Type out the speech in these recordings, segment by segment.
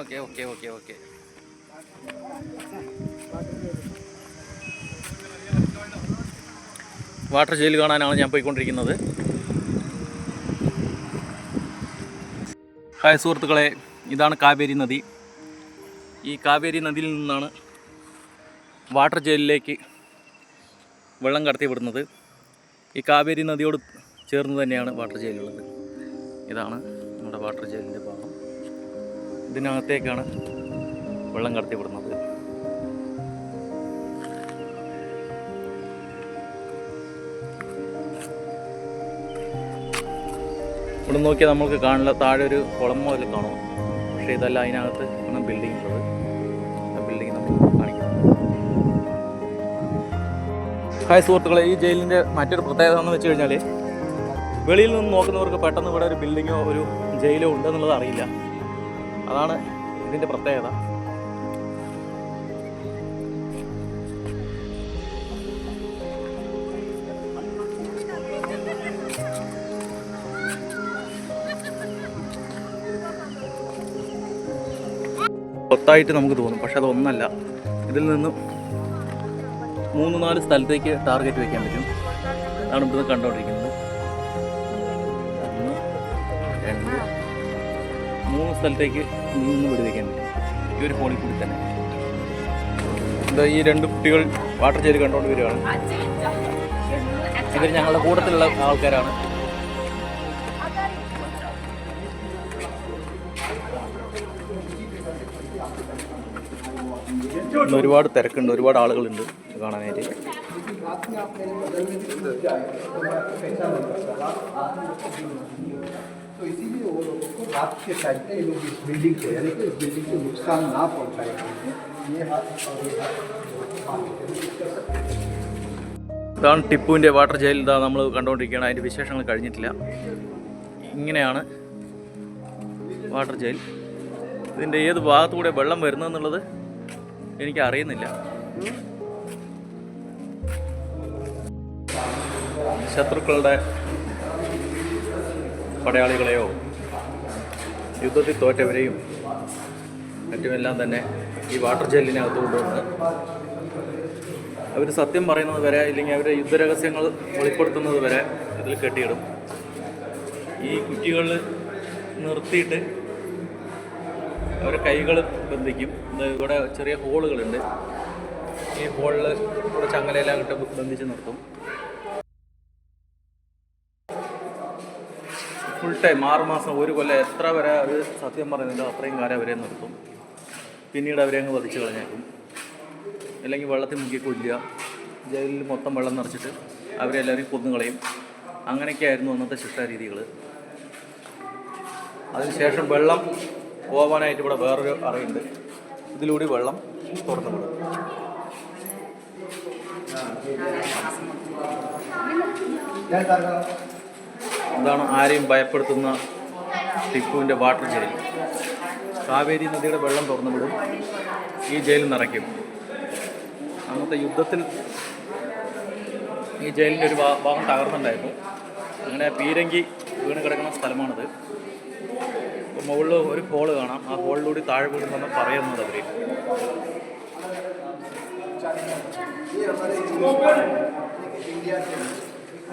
Okay okay okay okay. Water jail കാണാനാണ് ഞാൻ പോയിക്കൊണ്ടിരിക്കുന്നത്. ഹായ് സുഹൃത്തുക്കളെ ഇതാണ് കാവേരി നദി. ഈ കാവേരി നദിയിൽ നിന്നാണ് വാട്ടർ ജയിലിലേക്ക് വെള്ളം കടത്തി വിടുന്നത്. ഈ കാവേരി നദിയോട് ചേർന്ന് തന്നെയാണ് വാട്ടർ ജയിലുള്ളത്. ഇതാണ് നമ്മുടെ വാട്ടർ ജയിലിന്റെ ഭാഗം. ഇതിനകത്തേക്കാണ് വെള്ളം കടത്തി വിടുന്നത് ഇവിടെ നോക്കിയാൽ നമുക്ക് കാണില്ല താഴെ ഒരു കുളം പോലെ കാണും. പക്ഷെ ഇതല്ല അതിനകത്ത് ആണ് ബിൽഡിംഗ് ഉള്ളത്. ആ ബിൽഡിംഗ് കാണിക്കുന്നത് ഹായ് സുഹൃത്തുക്കളെ ഈ ജയിലിന്റെ മറ്റൊരു പ്രത്യേകത എന്ന് വെച്ച് കഴിഞ്ഞാൽ വെളിയിൽ നിന്ന് നോക്കുന്നവർക്ക് പെട്ടെന്ന് ഇവിടെ ഒരു ബിൽഡിങ്ങോ ഒരു ജയിലോ ഉണ്ടെന്നുള്ളത് അറിയില്ല. അതാണ് ഇതിന്റെ പ്രത്യേകത. ഒത്തായിട്ട് നമുക്ക് തോന്നും പക്ഷെ അതൊന്നല്ല. ഇതിൽ നിന്നും മൂന്ന് നാല് സ്ഥലത്തേക്ക് ടാർഗറ്റ് വയ്ക്കാൻ പറ്റും. അതാണ് ഇവിടുന്ന് കണ്ടുകൊണ്ടിരിക്കുന്നത്. മൂന്ന് സ്ഥലത്തേക്ക് നീന്ന് വിടുവിക്കാൻ ഈ ഒരു ഫോണിൽ കൂടി തന്നെ. എന്താ ഈ രണ്ട് കുട്ടികൾ വാട്ടർ ചെയ്ത് കണ്ടുകൊണ്ട് വരികയാണ്? ഇവർ ഞങ്ങളുടെ കൂട്ടത്തിലുള്ള ആൾക്കാരാണ്. ഒരുപാട് തിരക്കുണ്ട് ഒരുപാട് ആളുകളുണ്ട് കാണാനായിട്ട്. तो इसीलिए वो लोगों को रात के टाइम पे ये लोग इस बिल्डिंग को यानी कि इस बिल्डिंग को नुकसान ना पहुंचाए ये हाथ और ये हाथ ഇതാണ് ടിപ്പുവിൻ്റെ വാട്ടർ ജയിൽ ഇതാ നമ്മൾ കണ്ടുകൊണ്ടിരിക്കുകയാണ് അതിൻ്റെ വിശേഷങ്ങൾ കഴിഞ്ഞിട്ടില്ല ഇങ്ങനെയാണ് വാട്ടർ ജയിൽ ഇതിൻ്റെ ഏത് ഭാഗത്തുകൂടെ വെള്ളം വരുന്നതെന്നുള്ളത് എനിക്ക് അറിയുന്നില്ല ശത്രുക്കളുടെ പടയാളികളെയോ യുദ്ധത്തിൽ തോറ്റവരെയും മറ്റുമെല്ലാം തന്നെ ഈ വാട്ടർ ജെല്ലിനകത്ത് കൊണ്ടുവന്ന് അവർ സത്യം പറയുന്നത് വരെ ഇല്ലെങ്കിൽ അവരുടെ യുദ്ധരഹസ്യങ്ങൾ വെളിപ്പെടുത്തുന്നത് വരെ അതിൽ കെട്ടിയിടും. ഈ കുറ്റികൾ നിർത്തിയിട്ട് അവരെ കൈകൾ ബന്ധിക്കും. ഇവിടെ ചെറിയ ഹോളുകളുണ്ട്. ഈ ഹോളിൽ ഇവിടെ ചങ്ങലയെല്ലാം ഇട്ട് ബന്ധിച്ച് നിർത്തും. ഫുൾ ടൈം ആറ് മാസം ഒരു കൊല്ലം എത്ര വരെ അവർ സത്യം പറയുന്നില്ല അത്രയും കാലം അവരെ നിർത്തും. പിന്നീട് അവരെ അങ്ങ് വധിച്ചു കളഞ്ഞേക്കും. അല്ലെങ്കിൽ വെള്ളത്തിൽ മുക്കി കൊല്ലുക. ജയിലിൽ മൊത്തം വെള്ളം നിറച്ചിട്ട് അവരെ എല്ലാവരെയും കൊന്നുകളയും അങ്ങനെയൊക്കെയായിരുന്നു അന്നത്തെ ശിക്ഷാരീതികൾ അതിനുശേഷം വെള്ളം പോകാനായിട്ട് ഇവിടെ വേറൊരു അറിവുണ്ട്. ഇതിലൂടെ വെള്ളം തുറന്നു വിടും. ഇതാണ് ആരെയും ഭയപ്പെടുത്തുന്ന ടിപ്പുവിന്റെ വാട്ടർ ജയിൽ. കാവേരി നദിയുടെ വെള്ളം തുറന്നുവിടും. ഈ ജയിലിൽ നിറയ്ക്കും. അന്നത്തെ യുദ്ധത്തിൽ ഈ ജയിലിന്റെ ഒരു ഭാഗം തകർന്നുണ്ടായിരുന്നു അങ്ങനെ പീരങ്കി വീണ് കിടക്കുന്ന സ്ഥലമാണിത്. മുകളിൽ ഒരു ഹോൾ കാണാം. ആ ഹോളിലൂടെ താഴെ വീടുന്നെന്ന് പറയുന്നത് അവർ ഇന്ത്യ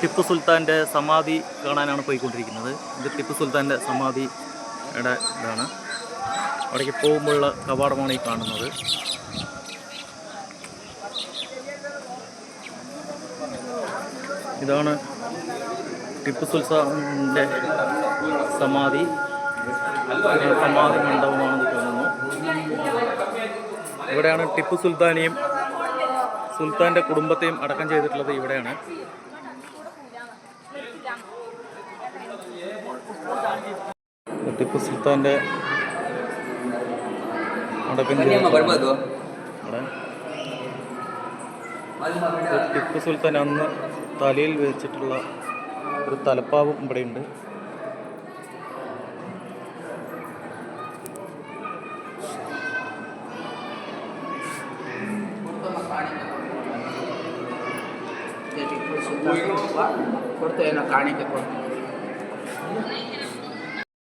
ടിപ്പു സുൽത്താന്റെ സമാധി കാണാനാണ് പോയിക്കൊണ്ടിരിക്കുന്നത്. ഇത് ടിപ്പു സുൽത്താന്റെ സമാധിയുടെ ഇതാണ്. അവിടേക്ക് പോകുമ്പോഴുള്ള കവാടമാണ് ഈ കാണുന്നത്. ഇതാണ് ടിപ്പു സുൽത്താന്റെ സമാധി. സമാധി തോന്നുന്നു ഇവിടെയാണ് ടിപ്പു സുൽത്താനെയും സുൽത്താന്റെ കുടുംബത്തെയും അടക്കം ചെയ്തിട്ടുള്ളത് ഇവിടെയാണ്. ടിപ്പു സുൽത്താന്റെ അടക്കം ടിപ്പു സുൽത്താൻ അന്ന് തലയിൽ വെച്ചിട്ടുള്ള ഒരു തലപ്പാവും ഇവിടെയുണ്ട്. ಕೊಡ್ತೇವೆ ಏನೋ ಕಾಣಿಕೆ ಕೊಡ್ತೀವಿ